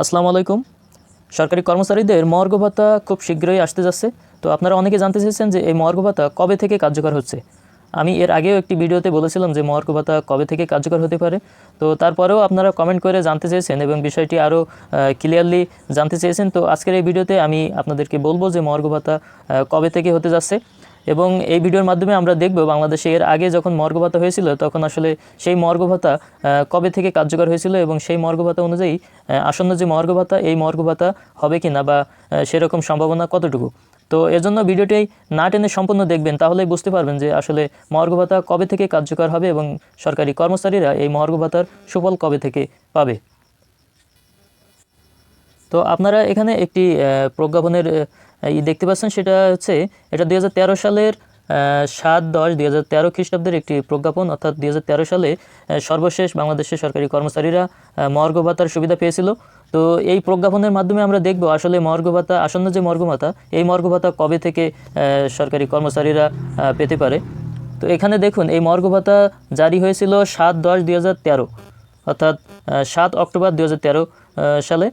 আসসালামু আলাইকুম। সরকারি কর্মচারীদের মর্গ ভাতা খুব শীঘ্রই আসতে যাচ্ছে। তো আপনারা অনেকে জানতে চেয়েছেন যে এই মর্গ ভাতা কবে থেকে কার্যকর হচ্ছে। আমি এর আগেও একটি ভিডিওতে বলেছিলাম যে মর্গ ভাতা কবে থেকে কার্যকর হতে পারে। তো তারপরেও আপনারা কমেন্ট করে জানতে চেয়েছেন এবং বিষয়টি আরও ক্লিয়ারলি জানতে চেয়েছেন। তো আজকের এই ভিডিওতে আমি আপনাদেরকে বলব যে মর্গ ভাতা কবে থেকে হতে যাচ্ছে। এবং এই ভিডিওর মাধ্যমে আমরা দেখব বাংলাদেশে এর আগে যখন মর্গ ভাতা হয়েছিল, তখন আসলে সেই মর্গ ভাতা কবে থেকে কার্যকর হয়েছিল এবং সেই মর্গ ভাতা অনুযায়ী আসন্ন যে মর্গ ভাতা, এই মর্গ ভাতা হবে কি না বা সেরকম সম্ভাবনা কতটুকু? তো এর জন্য ভিডিওটি না টেনে সম্পূর্ণ দেখবেন, তাহলেই বুঝতে পারবেন যে আসলে মর্গ ভাতা কবে থেকে কার্যকর হবে এবং সরকারি কর্মচারীরা এই মর্গ ভাতার সুফল কবে থেকে পাবে। তো আপনারা এখানে একটি প্রজ্ঞাপনের ই দেখতে পাচ্ছেন, সেটা হচ্ছে, এটা দু হাজার তেরো সালের সাত দশ দুই হাজার তেরো খ্রিস্টাব্দের একটি প্রজ্ঞাপন, অর্থাৎ দু হাজার তেরো সালে সর্বশেষ বাংলাদেশের সরকারি কর্মচারীরা মর্গ ভাতার সুবিধা পেয়েছিল। তো এই প্রজ্ঞাপনের মাধ্যমে আমরা দেখব আসলে মর্গ ভাতা, আসন্ন যে মর্গ ভাতা, এই মর্গ ভাতা কবে থেকে সরকারি কর্মচারীরা পেতে পারে। তো এখানে দেখুন, এই মর্গ ভাতা জারি হয়েছিল সাত দশ দুই হাজার তেরো, অর্থাৎ সাত অক্টোবর দুই হাজার তেরো সালে।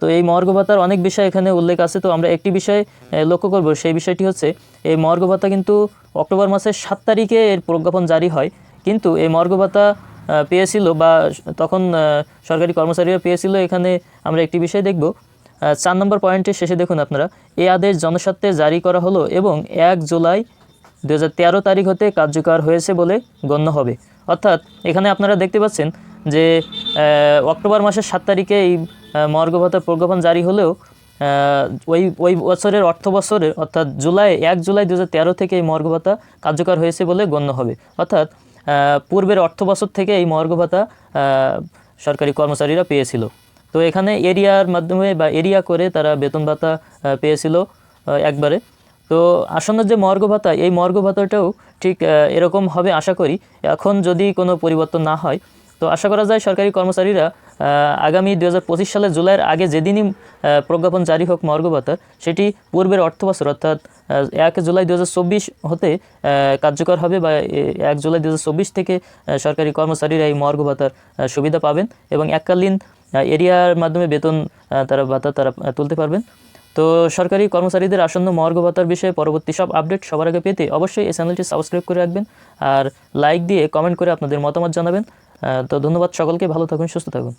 তো এই মর্গ ভাতার অনেক বিষয় এখানে উল্লেখ আছে, তো আমরা একটি বিষয় লক্ষ্য করব। সেই বিষয়টি হচ্ছে, এই মর্গ ভাতা কিন্তু অক্টোবর মাসের সাত তারিখে এর প্রজ্ঞাপন জারি হয়। কিন্তু এই মর্গ ভাতা পেয়েছিল বা তখন সরকারি কর্মচারীরা পেয়েছিল, এখানে আমরা একটি বিষয় দেখব। চার নম্বর পয়েন্টের শেষে দেখুন আপনারা। এ আদেশ জনস্বার্থে জারি করা হলো এবং এক জুলাই দু হাজার তেরো তারিখ হতে কার্যকর হয়েছে বলে গণ্য হবে। অর্থাৎ, এখানে আপনারা দেখতে পাচ্ছেন যে অক্টোবর মাসের সাত তারিখে এই মর্গ ভাতার প্রজ্ঞাপন জারি হলেও ওই ওই বছরের অর্থ বছরের অর্থাৎ জুলাই, এক জুলাই দু হাজার তেরো থেকে এই মর্গ ভাতা কার্যকর হয়েছে বলে গণ্য হবে। অর্থাৎ পূর্বের অর্থ বছর থেকে এই মর্গ ভাতা সরকারি কর্মচারীরা পেয়েছিল। তো এখানে এরিয়ার মাধ্যমে বা এরিয়া করে তারা বেতন ভাতা পেয়েছিল একবারে। তো আসন্ন যে মর্গ ভাতা এই মর্গ ভাতাটাও ঠিক এরকম হবে আশা করি। এখন যদি কোনো পরিবর্তন না হয় তো আশা করা যায় সরকারি কর্মচারীরা আগামী দু হাজার সালের জুলাইয়ের আগে যেদিনই প্রজ্ঞাপন জারি হোক মর্গ ভাতার সেটি পূর্বের অর্থ বছর অর্থাৎ এক জুলাই দু হাজার চব্বিশ হতে কার্যকর হবে বা এক জুলাই দু হাজার চব্বিশ থেকে সরকারি কর্মচারীরা এই মর্গ ভাতার সুবিধা পাবেন এবং এককালীন এরিয়ার মাধ্যমে বেতন তারা ভাতা তারা তুলতে পারবেন। তো সরকারি কর্মচারীদের আসন্ন মর্গ ভাতার বিষয়ে পরবর্তী সব আপডেট সবার আগে পেতে অবশ্যই এই চ্যানেলটি সাবস্ক্রাইব করে রাখবেন, আর লাইক দিয়ে কমেন্ট করে আপনাদের মতামত জানাবেন। তো ধন্যবাদ সকলকে ভালো থাকুন সুস্থ থাকুন।